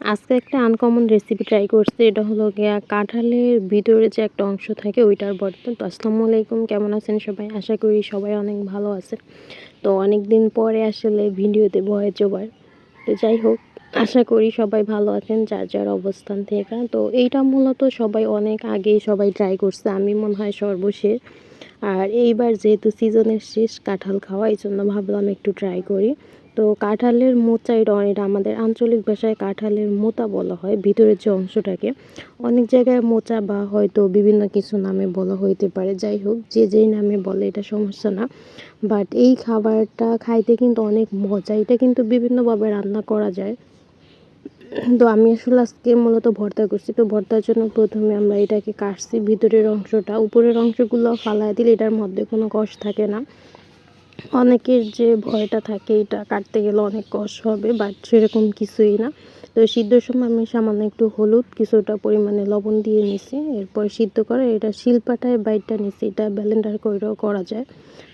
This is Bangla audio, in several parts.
আজকে একটা আনকমন রেসিপি ট্রাই করছি, এটা হলো গিয়া কাঁঠালের ভিতরে যে একটা অংশ থাকে ওইটার বর্তন। তো আসসালামু আলাইকুম, কেমন আছেন সবাই? আশা করি সবাই অনেক ভালো আছে তো অনেক দিন পরে আসলে ভিডিওতে ভয়েস ওভার তো যাই হোক, আশা করি সবাই ভালো আছেন, যার যার অবস্থান থেকে। তো এইটা মূলত সবাই অনেক আগেই সবাই ট্রাই করছে, আমি মনে হয় সর্বশেষ। আর এইবার যেহেতু সিজনের শেষ কাঁঠাল খাওয়া এই জন্য ভাবলাম একটু ট্রাই করি। তো কাঁঠালের মোচা এটা এটা আমাদের আঞ্চলিক ভাষায় কাঁঠালের মোতা বলা হয়, ভিতরের যে অংশটাকে। অনেক জায়গায় মোচা বা হয়তো বিভিন্ন কিছু নামে বলা হইতে পারে। যাই হোক, যে যেই নামে বলে এটা সমস্যা না। বাট এই খাবারটা খাইতে কিন্তু অনেক মজা। এটা কিন্তু বিভিন্নভাবে রান্না করা যায়। তো আমি আসলে আজকে মূলত ভর্তা করছি। তো ভর্তার জন্য প্রথমে আমরা এটাকে কাটছি ভিতরের অংশটা। উপরের অংশগুলো ফালাই দিলে এটার মধ্যে কোনো কষ থাকে না। অনেকের যে ভয়টা থাকে, এটা কাটতে গেলে অনেক কষ্ট হবে বাট সেরকম কিছুই না। তো সিদ্ধর সময় আমি সামান্য একটু হলুদ, কিছুটা পরিমাণে লবণ দিয়ে নিছি, এরপর সিদ্ধ করে এটা শিলপাটায় বাইটটা নিছি, এটা ব্যালেন্ডার করেও করা যায়।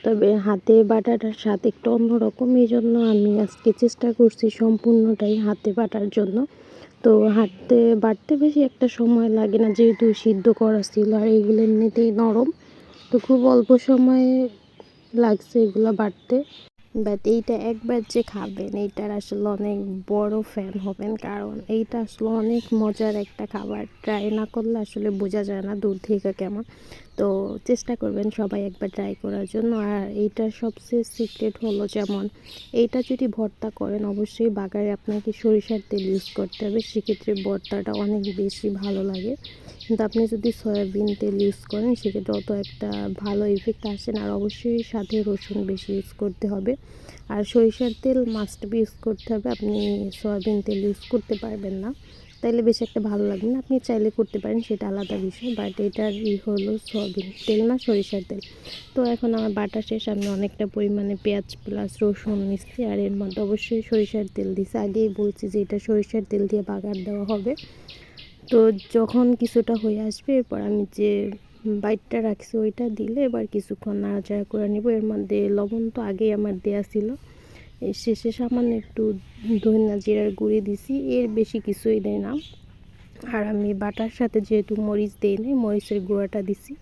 তবে হাতে বাটাটার স্বাদ একটু অন্যরকম এই জন্য আমি আজকে চেষ্টা করছি সম্পূর্ণটাই হাতে বাটার জন্য। তো হাতে বাটতে বেশি একটা সময় লাগে না, যেহেতু সিদ্ধ করা ছিল আর এগুলো এমনিতেই নরম। তো খুব অল্প সময়ে লাগছে এগুলো বাড়তে। বাট এইটা একবার যে খাবেন, এইটার আসলে অনেক বড় ফ্যান হবেন কারণ এইটা আসলে অনেক মজার একটা খাবার। ট্রাই না করলে আসলে বোঝা যায় না দূর থেকে কেমন। তো চেষ্টা করবেন সবাই একবার ট্রাই করার জন্য। আর এইটার সবচেয়ে সিক্রেট হলো যেমন, এইটা যদি ভর্তা করেন, অবশ্যই বাগারে আপনাকে সরিষার তেল ইউজ করতে হবে। সেক্ষেত্রে ভর্তাটা অনেক বেশি ভালো লাগে। কিন্তু আপনি যদি সয়াবিন তেল ইউজ করেন, সেক্ষেত্রে অত একটা ভালো ইফেক্ট আসে না। আর অবশ্যই সাথে রসুন বেশি ইউজ করতে হবে। আর সরিষার তেল মাস্ট বি ইউজ করতে হবে। আপনি সয়াবিন তেল ইউজ করতে পারবেন না। তাইলে বেশি একটা ভালো লাগবে না। আপনি চাইলে করতে পারেন, সেটা আলাদা বিষয়। বাট এটার ই হলো সয়াবিন তেল না সরিষার তেল। তো এখন আমার বাটা শেষ, আমি অনেকটা পরিমাণে পেঁয়াজ প্লাস রসুন নিচ্ছি আর এর মধ্যে অবশ্যই সরিষার তেল দিচ্ছি আগেই বলছি যে এটা সরিষার তেল দিয়ে বাগার দেওয়া হবে। তো যখন কিছুটা হয়ে আসবে, এরপর আমি যে বাইটটা রাখছি ওইটা দিলে এবার কিছুক্ষণ নাড়াচাড়া করে নিব। এর মধ্যে লবণ তো আগেই আমার দেয়া ছিল। শেষে সামান্য একটু ধনিয়া জিরার গুঁড়ি দিছি, এর বেশি কিছুই দেয় না। আর আমি বাটার সাথে যেহেতু মরিচ দিই নাই, মরিচের গুঁড়াটা দিছি।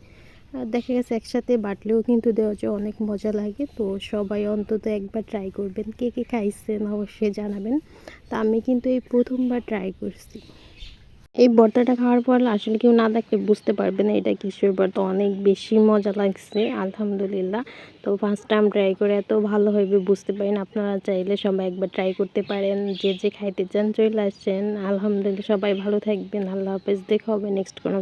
আর দেখা গেছে একসাথে বাটলেও কিন্তু দেওয়া যায় অনেক মজা লাগে। তো সবাই অন্তত একবার ট্রাই করবেন, কে কে খাইছেন অবশ্যই জানাবেন। তা আমি কিন্তু এই প্রথমবার ট্রাই করছি। এই বর্তাটা খাওয়ার পর আসলে কেউ না দেখলে বুঝতে পারবে না এটা কিশোর ভর্তা অনেক বেশি মজা লাগছে, আলহামদুলিল্লাহ। তো ফার্স্ট টাইম ট্রাই করে এত ভালো হইবে বুঝতে পারেন। আপনারা চাইলে সবাই একবার ট্রাই করতে পারেন। যে যে খাইতে চান চলে আসছেন আলহামদুলিল্লাহ, সবাই ভালো থাকবেন। আল্লাহ হাফেজ। দেখা হবে নেক্সট কোনো